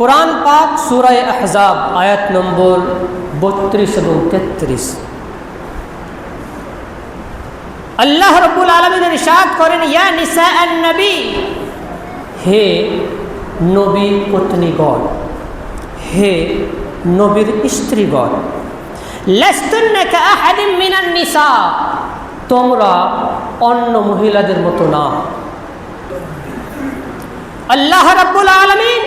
কোরআন পাক সুরায় আহজাব আয়াত নম্বর বত্রিশ এবং তেত্রিশ। আল্লাহ রব্বুল আলমিনের ইরশাদ করেন, ইয়া নিসা নবী, হে নবী পত্নীগণ, হে নবীর স্ত্রীগণ নিসা, তোমরা অন্য মহিলাদের মতো না। আল্লাহ রাব্বুল আলামিন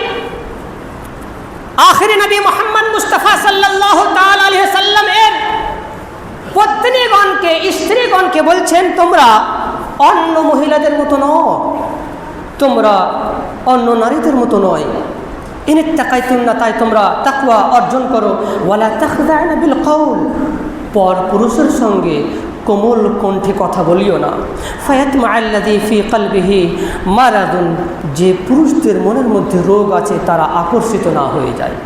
আখিরি নবী মোহাম্মদ মুস্তফা সাল্লাল্লাহু তাআলা আলাইহি সাল্লাম এর পত্নীগণকে, স্ত্রীগণকে বলছেন, তোমরা অন্য মহিলাদের মতো নও। তোমরা অন্য নারীদের মতো নয়। ইনিত তাকাইতুন না তাই তোমরা তাকুয়া অর্জন করো। ওয়ালা তাখদায়না বিল কৌল পর পুরুষের সঙ্গে কোমল কণ্ঠে কথা বলিও না। ফায়াত মাল্লাদি ফি কালবিহি মারাদুন। যে পুরুষদের মনের মধ্যে রোগ আছে, তারা আকর্ষিত না হয়ে যায়।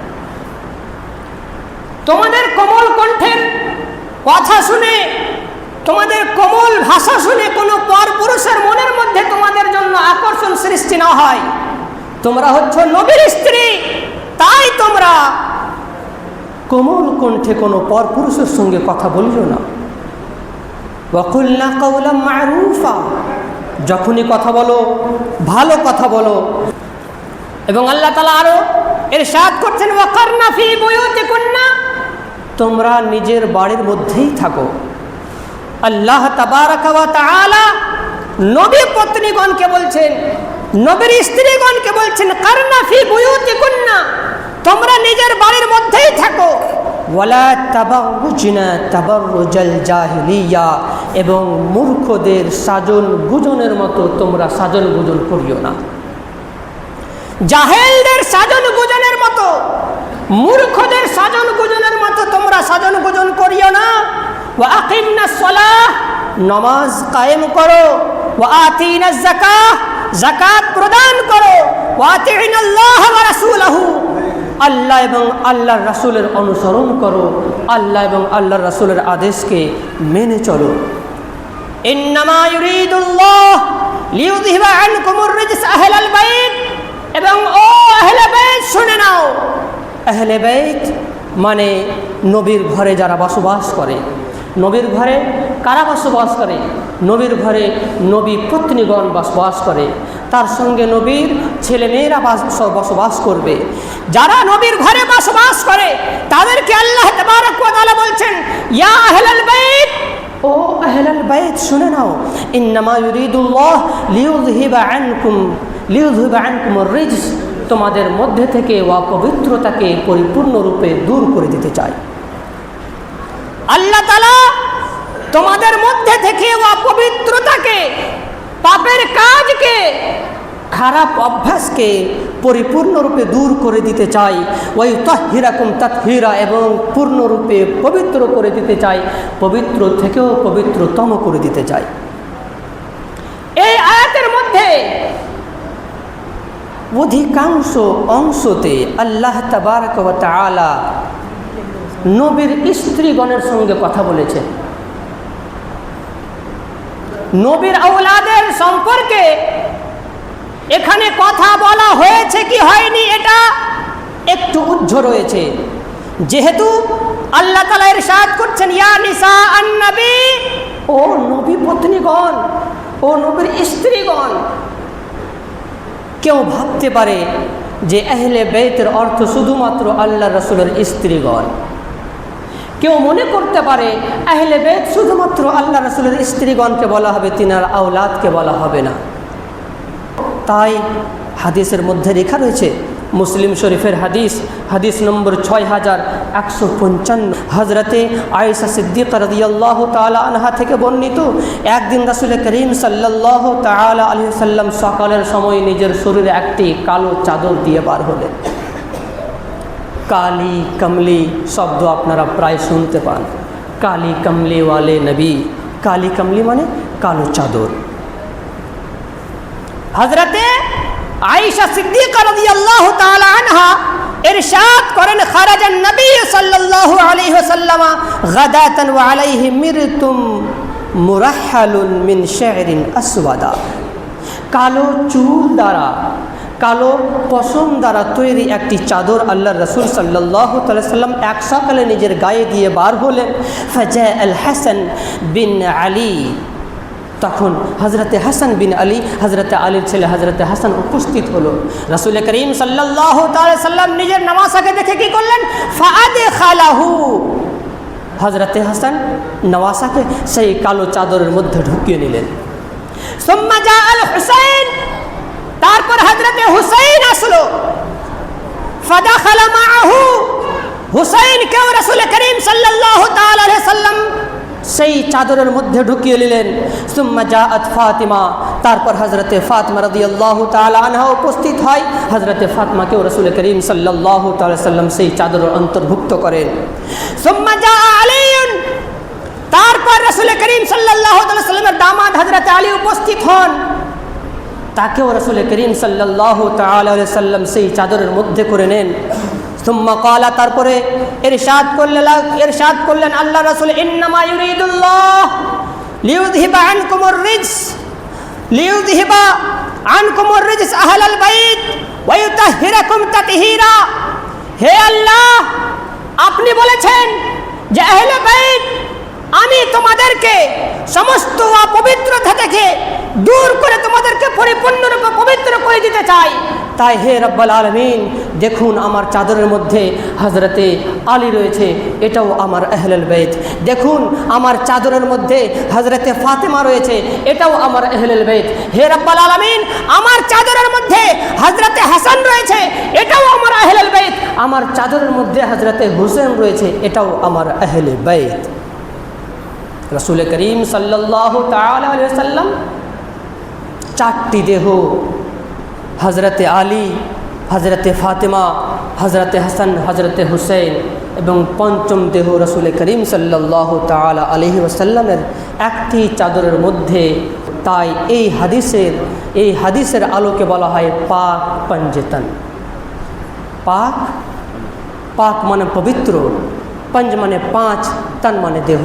তোমাদের কোমল কণ্ঠের কথা শুনে, তোমাদের কোমল ভাষা শুনে কোনো পর পুরুষের মনের মধ্যে তোমাদের জন্য আকর্ষণ সৃষ্টি না হয়। তোমরা হচ্ছ নবীর স্ত্রী, তাই তোমরা কোমল কণ্ঠে কোনো পর পুরুষের সঙ্গে কথা বলিও না। ওয়াকুল্লা কৌলা মারুফা। যখনই কথা বলো, ভালো কথা বলো। এবং আল্লাহ তালা আরও এর সাদ করছেন, ওয়াকারনা ফি বইতে কন্যা তোমরা নিজের বাড়ির মধ্যেই থাকো। আল্লাহ তাআলা নবী পত্নীগণকে বলছেন, নবীর স্ত্রীগণকে বলছেন, কারনা ফি বুয়ুতি কন্যা তোমরা নিজের বাড়ির মধ্যেই থাকো। ওয়ালা জাহিলিয়া, এবং মূর্খদের সাজন গুজনের মতো তোমরা সাজন গুজন করিও না। জাহেলদের সাজন গুজনের মতো, মূর্খদের সাজন গুজনের মতো তোমরা সাজন গুজন করিও না। ও আকিমনা সলাহ, নমাজ কায়েম করো। ও আতিনা জাকাহ জাকাত প্রদান করো। ও আতিনাল্লাহ ওয়া রাসূলাহু। আল্লাহ এবং আল্লাহর রাসূলের অনুসরণ করো। আল্লাহ এবং আল্লাহর রাসূলের আদেশকে মেনে চলো। এবং ও শুনে নাও। আহলে মানে নবীর ঘরে যারা বসবাস করে। নবীর ঘরে কারা বসবাস করে? নবীর ঘরে নবী পত্নীগণ বসবাস করে। তার সঙ্গে নবীর ছেলেমেয়েরা বাস- বসবাস করবে। যারা নবীর ঘরে বসবাস করে, তাদেরকে আল্লাহ তাবারক বলছেন, ইয়া আহলাল বাইত! ও আহলাল বাইত, শুনে নাও। ইন্নামা ইউরিদুল্লাহ লিইউযহিবা আনকুম, লিউযহিবা আনকুম রিজস। তোমাদের মধ্যে থেকে অপবিত্রতাকে পরিপূর্ণরূপে দূর করে দিতে চায় আল্লাহ তালা তোমাদের মধ্যে থেকে অপবিত্রতাকে পাপের কাজকে খারাপ অভ্যাসকে পরিপূর্ণরূপে দূর করে দিতে চাই। ওই তহিরাকুম তৎহিরা এবং পূর্ণরূপে পবিত্র করে দিতে চাই। পবিত্র থেকেও পবিত্রতম করে দিতে চাই। এই আয়াতের মধ্যে অধিকাংশ অংশতে আল্লাহ তাবারক তাআলা নবীর স্ত্রীগণের সঙ্গে কথা বলেছে নবীর আউলাদের সম্পর্কে এখানে কথা বলা হয়েছে কি হয়নি এটা একটু উজ্জ্ব রয়েছে। যেহেতু আল্লাহ তালা ইরশাদ করছেন, ইয়া নিসা আন্নবী, ও নবী পত্নীগণ, ও নবীর স্ত্রীগণ, কেউ ভাবতে পারে যে আহলে বেতের অর্থ শুধুমাত্র আল্লাহ রসুলের স্ত্রীগণ। কেউ মনে করতে পারে, আহলে বেদ শুধুমাত্র আল্লাহ রসুলের স্ত্রীগণকে বলা হবে, তিনার আওলাদকে বলা হবে না। তাই হাদিসের মধ্যে লেখা রয়েছে, মুসলিম শরীফের হাদিস হাদিস নম্বর ছয় হাজার একশো পঞ্চান্ন। হজরতে আয়েশা সিদ্দিক রদিয়াল্লাহ তালা আনহা থেকে বর্ণিত, একদিন রাসুল করিম সাল্লাহ তালা আলী সাল্লাম সকালের সময় নিজের শরীরে একটি কালো চাদর দিয়ে বার হলেন। কালি কমলি শব্দ আপনারা প্রায় শুনতে পান। কালি কমলি ওয়ালে নবী। কালি কমলি মানে কালো চাদর। হজরতে আয়েশা সিদ্দিকা রাদিয়াল্লাহু তাআলা আনহা ইরশাদ করেন, খারাজান নবী সাল্লাল্লাহু আলাইহি ওয়াসাল্লাম গাদাতান ওয়া আলাইহি মিরতুম মুরাহহালুন মিন শা'রিন আসওয়াদা। কালো চুল দ্বারা কালো পশম দ্বারা তৈরি একটি চাদর আল্লাহ রসুল সাল্লাহ সাল্লাম এক সকালে নিজের গায়ে দিয়ে বার হলেন। ফজা আল হাসান বিন আলী। তখন হজরতে হাসান বিন আলী হজরতে আলীর ছেলে হজরতে হাসান উপস্থিত হলো। রসুল করিম সাল্লাহ সাল্লাম নিজের নামাসাকে দেখে কি করলেন? ফাদে খালাহু হজরতে হাসান নওয়াসাকে সেই কালো চাদরের মধ্যে ঢুকিয়ে নিলেন। সুম্মা জা আল হুসাইন। তারপর হজরতে হুসাইন আসলো। ফাদা খালা মাহু হুসাইন কেউ রসুল করিম সাল্লাহ সাল্লাম সেই চাদরের মধ্যে ঢুকিয়ে নিলেন। সুম্মা ফাতিমা। তারপর হজরতে ফাতমা রদি আল্লাহ আনহা উপস্থিত হয়। হজরতে ফাতমাকেও রসুল করিম সাল্লাহ সাল্লাম সেই চাদরের অন্তর্ভুক্ত করেন। সুম্মা জা আলিউন তারপর রসুল করিম সাল্লাহ সাল্লামের দামাদ হজরত আলী উপস্থিত হন। তাকেও রসুল করিম সাল্লাহ সাল্লাম সেই চাদরের মধ্যে করে নেন। সুম্মা কালা তারপরে এরশাদ করলেন এরশাদ করলেন আল্লাহ রসুল ইউরিদুল্লাহ বাইত হে আল্লাহ, আপনি বলেছেন যে বাইত, আমি তোমাদেরকে সমস্ত অপবিত্রতা থেকে দূর করে তোমাদেরকে পরিপূর্ণরূপে পবিত্র করে দিতে চাই। তাই হে রব্বাল আলমিন, দেখুন আমার চাদরের মধ্যে হজরতে আলী রয়েছে, এটাও আমার আহলেল বেদ দেখুন আমার চাদরের মধ্যে হজরতে ফাতেমা রয়েছে, এটাও আমার আহলেল বেদ হে রব্বাল আলমিন, আমার চাদরের মধ্যে হজরতে হাসান রয়েছে, এটাও আমার আহলেল বেদ আমার চাদরের মধ্যে হজরতে হুসেন রয়েছে, এটাও আমার আহলে বেদ রসুল করিম সাল্লাহ সাল্লাম চারটি দেহ। হজরতে আলী হজরতে ফাতেমা হজরতে হাসান হজরতে হুসেন এবং পঞ্চম দেহ রসুল করিম সাল্লাহ তালা আলহি ওসাল্লামের একটি চাদরের মধ্যে। তাই এই হাদিসের এই হাদিসের আলোকে বলা হয় পাক পঞ্জেতন। পাক পাক মানে পবিত্র, পঞ্জ মানে পাঁচ, তন মানে দেহ।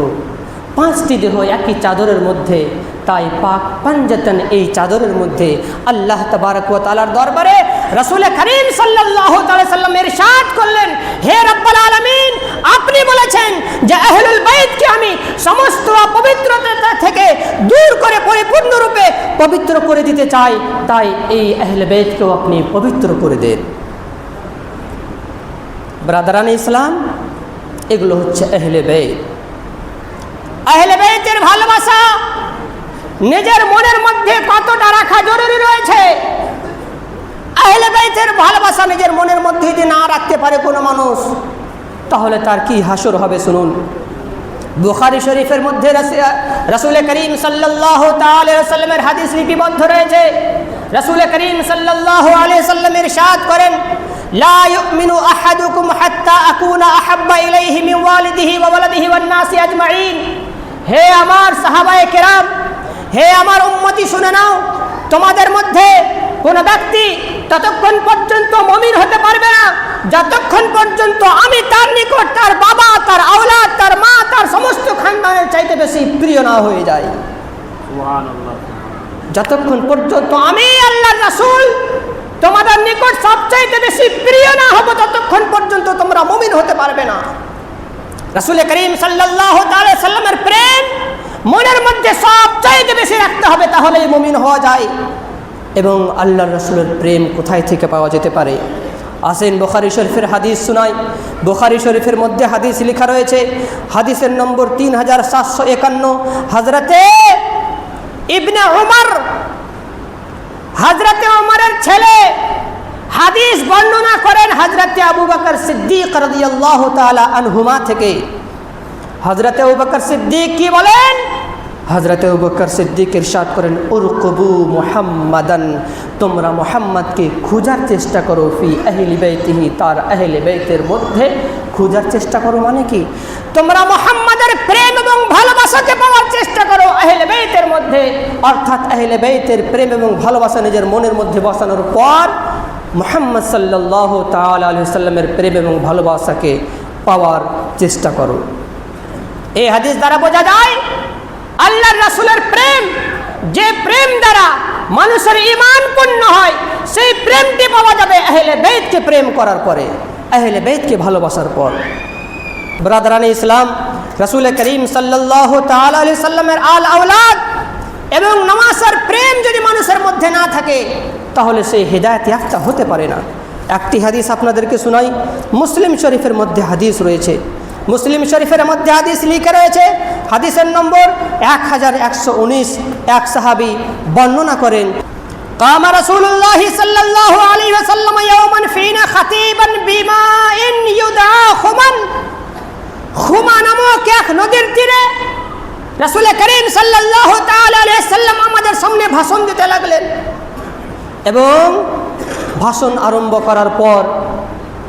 পাঁচটি দেহ একই চাদরের মধ্যে তাই পাক পঞ্জতন এই চাদরের মধ্যে আল্লাহ তবারক তালার দরবারে রসুল করিম সাল্লাহ সাল্লাম ইরশাদ করলেন, হে রব্বাল আলমিন, আপনি বলেছেন যে আহলুল বাইতকে আমি সমস্ত অপবিত্রতা থেকে দূর করে পরিপূর্ণরূপে পবিত্র করে দিতে চাই, তাই এই আহল বেদকেও আপনি পবিত্র করে দেন। ব্রাদারান ইসলাম, এগুলো হচ্ছে আহলে বেদ আহলে বেতের ভালোবাসা নিজের মনের মধ্যে কতটা রাখা জরুরি রয়েছে আহলে বেতের ভালোবাসা নিজের মনের মধ্যে যদি না রাখতে পারে কোনো মানুষ তাহলে তার কি হাসর হবে শুনুন বুখারি শরীফের মধ্যে রসুল করিম সাল্লাহ সাল্লামের হাদিস লিপিবদ্ধ রয়েছে রসুল করিম সাল্লাহ আলিয়া সাল্লামের সাদ করেন لا يؤمن أحدكم حتى أكون أحب إليه من والده وولده والناس أجمعين হে আমার সাহাবায়ে কেরাম হে আমার উন্মতি শুনে নাও। তোমাদের মধ্যে কোন ব্যক্তি ততক্ষণ পর্যন্ত মমিন হতে পারবে না যতক্ষণ পর্যন্ত আমি তার নিকট তার বাবা তার আওলাদ তার মা তার সমস্ত খানদানের চাইতে বেশি প্রিয় না হয়ে যায়। যতক্ষণ পর্যন্ত আমি আল্লাহ রাসূল তোমাদের নিকট সবচাইতে বেশি প্রিয় না হব ততক্ষণ পর্যন্ত তোমরা মমিন হতে পারবে না। রাসুল করিম সাল্লাহ সাল্লামের প্রেম মনের মধ্যে সবচাইতে বেশি রাখতে হবে, তাহলেই মমিন হওয়া যায়। এবং আল্লাহ রসুলের প্রেম কোথায় থেকে পাওয়া যেতে পারে? আসেন বোখারি শরীফের হাদিস শোনাই। বোখারি শরীফের মধ্যে হাদিস লেখা রয়েছে, হাদিসের নম্বর তিন হাজার সাতশো একান্ন হাজরাতে ইবনে উমর হাজরতে ওমরের ছেলে হাদিস বর্ণনা করেন হজরতে আবু বকর সিদ্দিক রাদিয়াল্লাহ তাআলা আনহুমা থেকে। হজরতে আবু বকর সিদ্দিক কি বলেন? হজরতে বকর সিদ্দিক ইরশাদ করেন, উরকুবু মুহাম্মাদান, তোমরা মুহাম্মদকে খোঁজার চেষ্টা করো ফি আহলি বাইতিহি তার আহলে বাইতের মধ্যে খোঁজার চেষ্টা করো মানে কি? তোমরা মোহাম্মদের প্রেম এবং ভালোবাসাকে পাওয়ার চেষ্টা করো আহলে বেইতের মধ্যে। অর্থাৎ আহলে বেইতের প্রেম এবং ভালোবাসা নিজের মনের মধ্যে বসানোর পর মোহাম্মদ সাল্লাহ তাল আলহি সাল্লামের প্রেম এবং ভালোবাসাকে পাওয়ার চেষ্টা করো। এই হাদিস দ্বারা বোঝা যায় আল্লাহ রাসুলের প্রেম, যে প্রেম দ্বারা মানুষের ইমান পূর্ণ হয়, সেই প্রেমটি পাওয়া যাবে আহলে বেদকে প্রেম করার পরে, আহলে বেদকে ভালোবাসার পর। ব্রাদারানি ইসলাম, রসুল করিম সাল্লাহ আল আউলাদ এবং নামাজের প্রেম যদি মানুষের মধ্যে না থাকে, তাহলে সেই হৃদায়ত একটা হতে পারে না। একটি হাদিস আপনাদেরকে শোনাই, মুসলিম শরীফের মধ্যে হাদিস রয়েছে মুসলিম শরীফের মধ্যে হাদিস লিখে রয়েছে হাদিসের নম্বর এক হাজার একশো উনিশ এক সাহাবি বর্ণনা করেন قام رسول الله صلى الله عليه وسلم يوما فينا خطيبا بماء يدعى خمن খুমা নামক এক নদীর তীরে রসুল করিম সাল্লাহ সাল্লাম আমাদের সামনে ভাষণ দিতে লাগলেন এবং ভাষণ আরম্ভ করার পর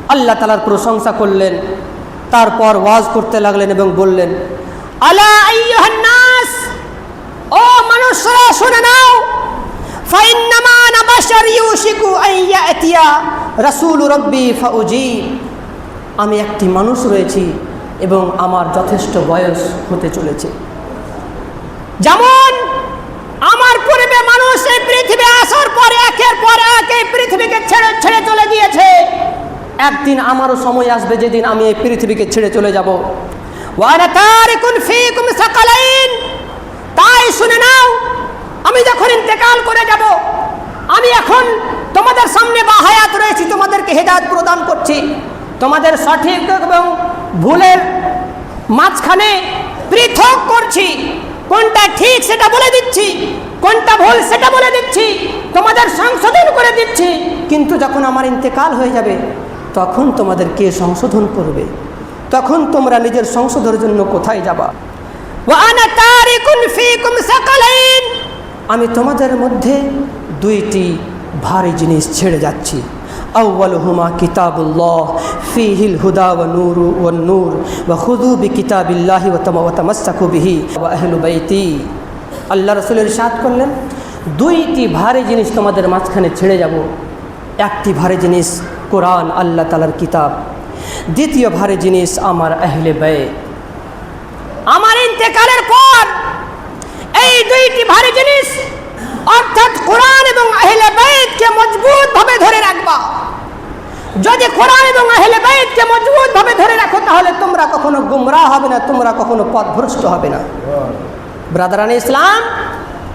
আল্লাহ তালার প্রশংসা করলেন তারপর ওয়াজ করতে লাগলেন এবং বললেন ও নাও আমি একটি মানুষ রয়েছি এবং আমার যথেষ্ট বয়স হতে চলেছে। যেমন আমার পূর্বে মানুষ এই পৃথিবী আসার পর, একের পর এক এই পৃথিবীকে ছেড়ে ছেড়ে চলে গিয়েছে। একদিন আমারও সময় আসবে যেদিন আমি এই পৃথিবীকে ছেড়ে চলে যাব। তাই শুনে নাও, আমি যখন ইন্তেকাল করে যাব, আমি এখন তোমাদের সামনে বা হায়াত রয়েছি, তোমাদেরকে হেদায়ত প্রদান করছি। তোমাদের সঠিক এবং ভুলের মাঝখানে পৃথক করছি। কোনটা ঠিক সেটা বলে দিচ্ছি, কোনটা ভুল সেটা বলে দিচ্ছি, তোমাদের সংশোধন করে দিচ্ছি। কিন্তু যখন আমার ইন্তেকাল হয়ে যাবে তখন তোমাদের কে সংশোধন করবে? তখন তোমরা নিজের সংশোধনের জন্য কোথায় যাবা? আমি তোমাদের মধ্যে দুইটি ভারী জিনিস ছেড়ে যাচ্ছি। আউ্বালহুমা কিতাবুল্লাহ, ফিহিল হুদা ও নূর ও নূর বা হুদু বি কিতাবিল্লাহি ও তমা ও তামাস্তাকু বাইতি। আল্লাহ রসুলের সাত করলেন, দুইটি ভারী জিনিস তোমাদের মাঝখানে ছেড়ে যাব। একটি ভারী জিনিস কোরআন আল্লাহ তালার কিতাব। দ্বিতীয় ভারী জিনিস আমার আহলে ব্যয় আমার ইন্তেকালের পর এই দুইটি ভারী জিনিস অর্থাৎ কোরআন এবং আহলে বাইতকে মজবুত ভাবে ধরে রাখবা। যদি কোরআন এবং আহলে বাইতকে মজবুত ভাবে ধরে রাখো তাহলে তোমরা কখনো গুমরাহ হবে না তোমরা কখনো পথভ্রষ্ট হবে না। ব্রাদারান ইসলাম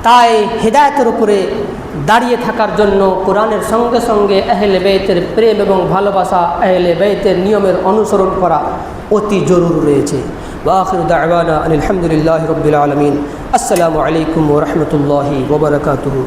তাই হেদায়তের উপরে দাঁড়িয়ে থাকার জন্য কোরআনের সঙ্গে সঙ্গে এহেলে বেতের প্রেম এবং ভালোবাসা, আহলে বেতের নিয়মের অনুসরণ করা অতি জরুর রয়েছে। ওয়াখির দাওয়ানা আলহামদুলিল্লাহ রবিল আলমিন। আসসালামু আলাইকুম রহমতুল্লাহি ওবরাকাতুহু